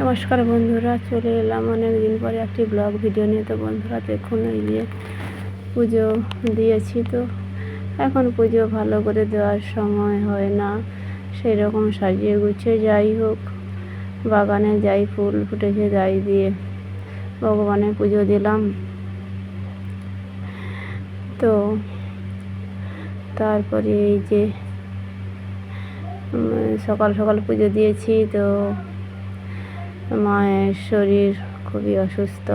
নমস্কার বন্ধুরা, চলে এলাম অনেকদিন পরে একটি ব্লগ ভিডিও নিয়ে। তো বন্ধুরা, দেখুন এই যে পুজো দিয়েছি তো। এখন পুজো ভালো করে দেওয়ার সময় হয় না সেই রকম সাজিয়ে গুছিয়ে যাই হোক। বাগানে যাই ফুল ফুটেছে যাই দিয়ে ভগবানের পুজো দিলাম। তো তারপরে এই যে সকাল সকাল পুজো দিয়েছি তো মায়ের শরীর খুবই অসুস্থ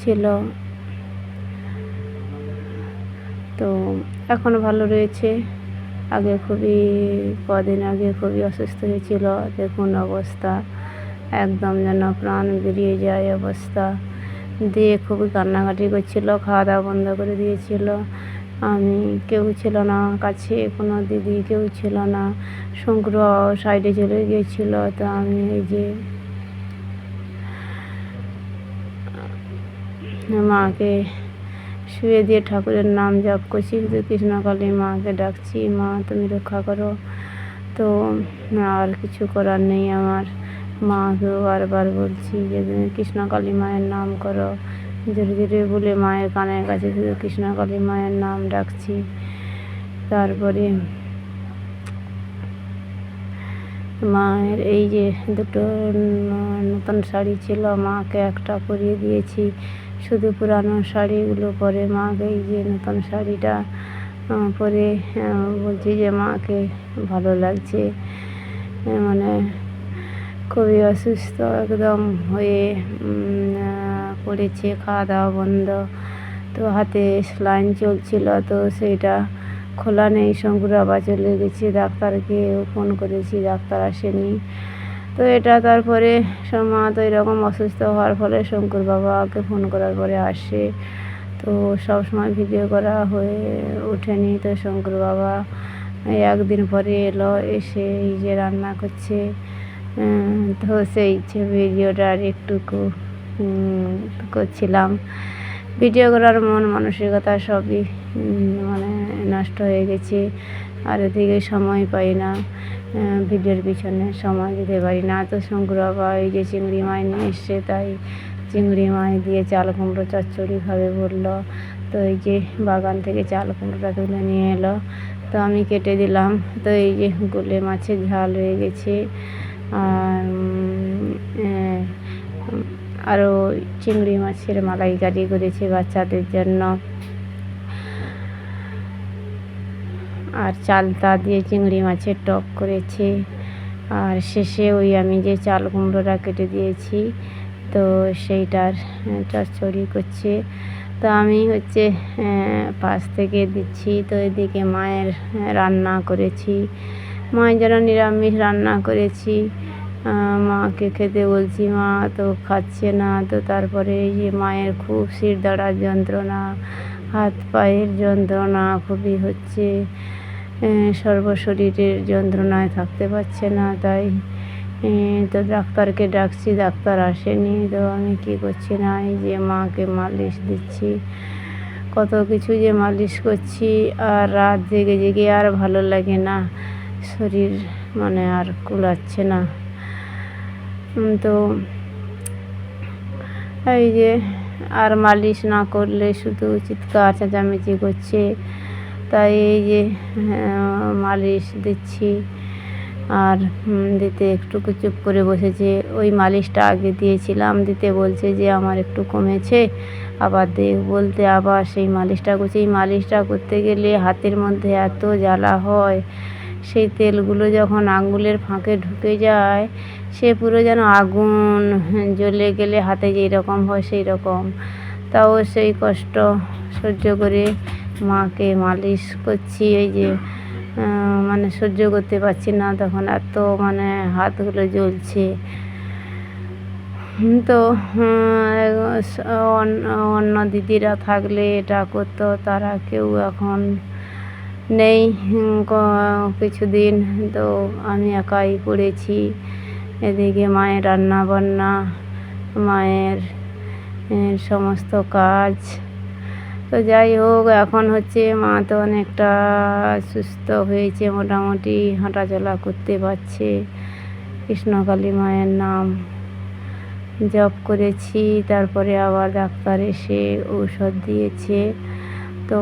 ছিল। তো এখন ভালো রয়েছে। আগে খুবই, কদিন আগে খুবই অসুস্থ হয়েছিল। দেখুন অবস্থা, একদম যেন প্রাণ বেরিয়ে যায় অবস্থা। দিয়ে খুবই কান্নাকাটি করছিল খাওয়া দাওয়া বন্ধ করে দিয়েছিল। আমি কেউ ছিল না, কাছে কোনো দিদি কেউ ছিল না। শঙ্কর সাইডে চলে গিয়েছিল। তো আমি এই যে মাকে শুয়ে দিয়ে ঠাকুরের নাম জপ করছি। শুধু কৃষ্ণকালী মাকে ডাকছি, মা, তুমি রক্ষা করো। তো আর কিছু করার নেই আমার। মাকেও বারবার বলছি যে, তুমি কৃষ্ণকালী মায়ের নাম করো। ধীরে ধীরে বলে মায়ের কানের কাছে শুধু কৃষ্ণকালী মায়ের নাম ডাকছি। তারপরে মায়ের এই যে দুটো নতুন শাড়ি ছিল, মাকে একটা পরিয়ে দিয়েছি। শুধু পুরানো শাড়িগুলো পরে মাকে এই যে নতুন শাড়িটা পরে বলছি যে মাকে ভালো লাগছে মানে খুবই অসুস্থ একদম হয়ে পড়েছে খাওয়া দাওয়া বন্ধ। তো হাতে স্লাইন চলছিল, তো সেইটা খোলা নেই, শঙ্কুর আবার চলে গেছি ডাক্তারকে ফোন করেছি, ডাক্তার আসেনি। তো এটা তারপরে মা তো এরকম অসুস্থ হওয়ার ফলে শঙ্কর বাবাকে ফোন করার পরে আসে। তো সব সময় ভিডিও করা হয়ে ওঠেনি। তো শঙ্কর বাবা একদিন পরে এলো, এসে এই যে রান্না করছে। তো সেই ভিডিওটা আর একটুকু করছিলাম। ভিডিও করার মন, মানসিকতা সবই মানে নষ্ট হয়ে গেছে। আর এদিকে সময় পাই না। ভিডিওর পিছনে সময় দিতে পারি না। তো শঙ্কর বাবা ওই যে চিংড়ি মাছ নিয়ে এসছে তাই। চিংড়ি মাছ দিয়ে চাল কুমড়ো চচ্চড়ি খাবে বলল তো এই যে বাগান থেকে চাল কুমড়োটা তুলে নিয়ে এলো। তো আমি কেটে দিলাম। তো এই যে গুলে মাছের ঝাল হয়ে গেছে। আর আরও চিংড়ি মাছের মালাইকারি করেছে বাচ্চাদের জন্য। আর চালতা দিয়ে চিংড়ি মাছের টক করেছে। আর শেষে ওই আমি যে চাল কুমড়োটা কেটে দিয়েছি, তো সেইটার চচ্চড়ি করছে। তো আমি হচ্ছে পাশ থেকে দিচ্ছি। তো এদিকে মায়ের রান্না করেছি। মায়ের জন্য নিরামিষ রান্না করেছি মাকে খেতে বলছি, মা তো খাচ্ছে না। তো তারপরে এই যে মায়ের খুব শির দাঁড়ার যন্ত্রণা হাত পায়ের যন্ত্রণা খুবই হচ্ছে। সর্বশরীরের যন্ত্রণায় থাকতে পারছে না, তাই তো ডাক্তারকে ডাকছি, ডাক্তার আসেনি, তো আমি কী করছি না, এই যে মাকে মালিশ দিচ্ছি, কত কিছু যে মালিশ করছি, আর রাত জেগে জেগে আর ভালো লাগে না, শরীর মানে আর কুলাচ্ছে না তো এই যে আর মালিশ না করলে শুধু চিৎকার চেঁচামেচি করছে তাই এই যে মালিশ দিচ্ছি। আর দিতে একটু চুপ করে বসেছে। ওই মালিশটা আগে দিয়েছিলাম, দিতে বলছে যে আমার একটু কমেছে। আবার দেখ, বলতে আবার সেই মালিশটা করছে। এই মালিশটা করতে গেলে হাতের মধ্যে এত জ্বালা হয়, সেই তেলগুলো যখন আঙুলের ফাঁকে ঢুকে যায়, সে পুরো যেন আগুন জ্বলে গেলে হাতে যেই রকম হয় সেই রকম তাও সেই কষ্ট সহ্য করে মাকে মালিশ করছি, এই যে মানে সহ্য করতে পারছি না, তখন এত মানে হাতগুলো জ্বলছে। তো অন্য দিদিরা থাকলে এটা করতো, তারা কেউ এখন নেই কিছুদিন। তো আমি একাই পড়েছি, এদিকে মায়ের রান্না বান্না মায়ের সমস্ত কাজ। তো যাই হোক, এখন হচ্ছে মা তো অনেকটা সুস্থ হয়েছে মোটামুটি, হাঁটাচলা করতে পারছে। কৃষ্ণকালী মায়ের নাম জপ করেছি, তারপরে আবার ডাক্তার এসে ঔষধ দিয়েছে। তো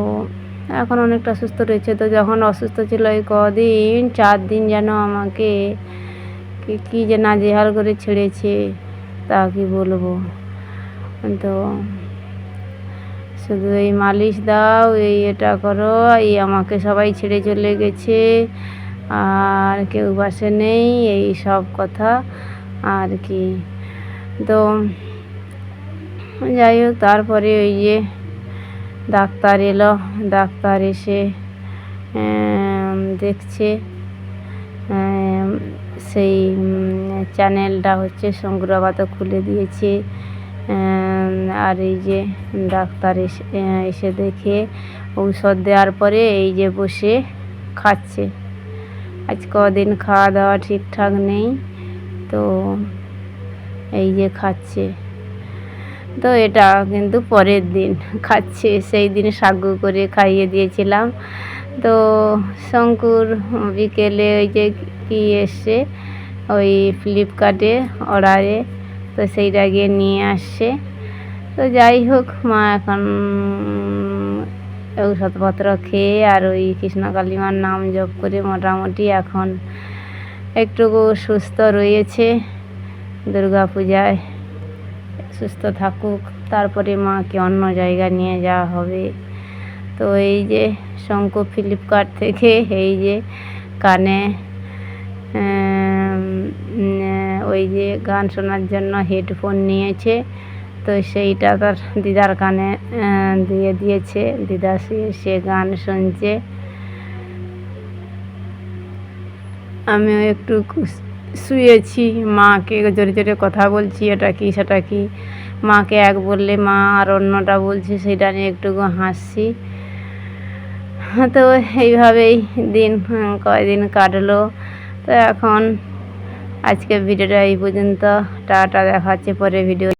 এখন অনেকটা সুস্থ রয়েছে। তো যখন অসুস্থ ছিল এই কদিন, চার দিন যেন আমাকে কি যে নাজেহাল করে ছেড়েছে, তা কি বলব? তো শুধু এই মালিশ দাও, এই এটা করো, এই আমাকে সবাই ছেড়ে চলে গেছে। আর কেউ বাসে নেই, এই সব কথা। আর কি? তো যাই হোক, তারপরে ওই যে ডাক্তার এলো। ডাক্তার এসে দেখছে সেই চ্যানেলটা হচ্ছে শঙ্কুরাবাত খুলে দিয়েছে। আর এই যে ডাক্তার এসে এসে দেখে ঔষধ দেওয়ার পরে এই যে বসে খাচ্ছে। আজ কদিন খাওয়া দাওয়া ঠিকঠাক নেই, তো এই যে খাচ্ছে। তো এটা কিন্তু পরের দিন খাচ্ছে। সেই দিন সাগু করে খাইয়ে দিয়েছিলাম। তো শঙ্কুর বিকেলে ওই যে কি এসছে ওই ফ্লিপকার্টে অর্ডারে তো সেইটা গিয়ে নিয়ে আসছে তো যাই হোক, মা এখন ঔষধপত্র খেয়ে আর ওই কৃষ্ণকালী মার নাম জপ করে মোটামুটি এখন একটুকু সুস্থ রয়েছে। দুর্গা পূজায় সুস্থ থাকুক, তারপরে মাকে অন্য জায়গায় নিয়ে যাওয়া হবে। তো এই যে শঙ্কু ফ্লিপকার্ট থেকে এই যে কানে ওই যে গান শোনার জন্য হেডফোন নিয়েছে। তো সেইটা তার দিদার কানে দিয়ে দিয়েছে। দিদা সে সে গান শুনছে। আমিও একটু শুয়েছি। মাকে জোরে জোরে কথা বলছি, এটা কি, সেটা কি? মাকে এক বললে মা আর অন্যটা বলছে, সেটা নিয়ে একটু হাসছি। তো এইভাবেই দিন, কয়দিন কাটলো। তো এখন আজকে ভিডিওটা এই পর্যন্ত টাটা দেখাচ্ছে পরে ভিডিও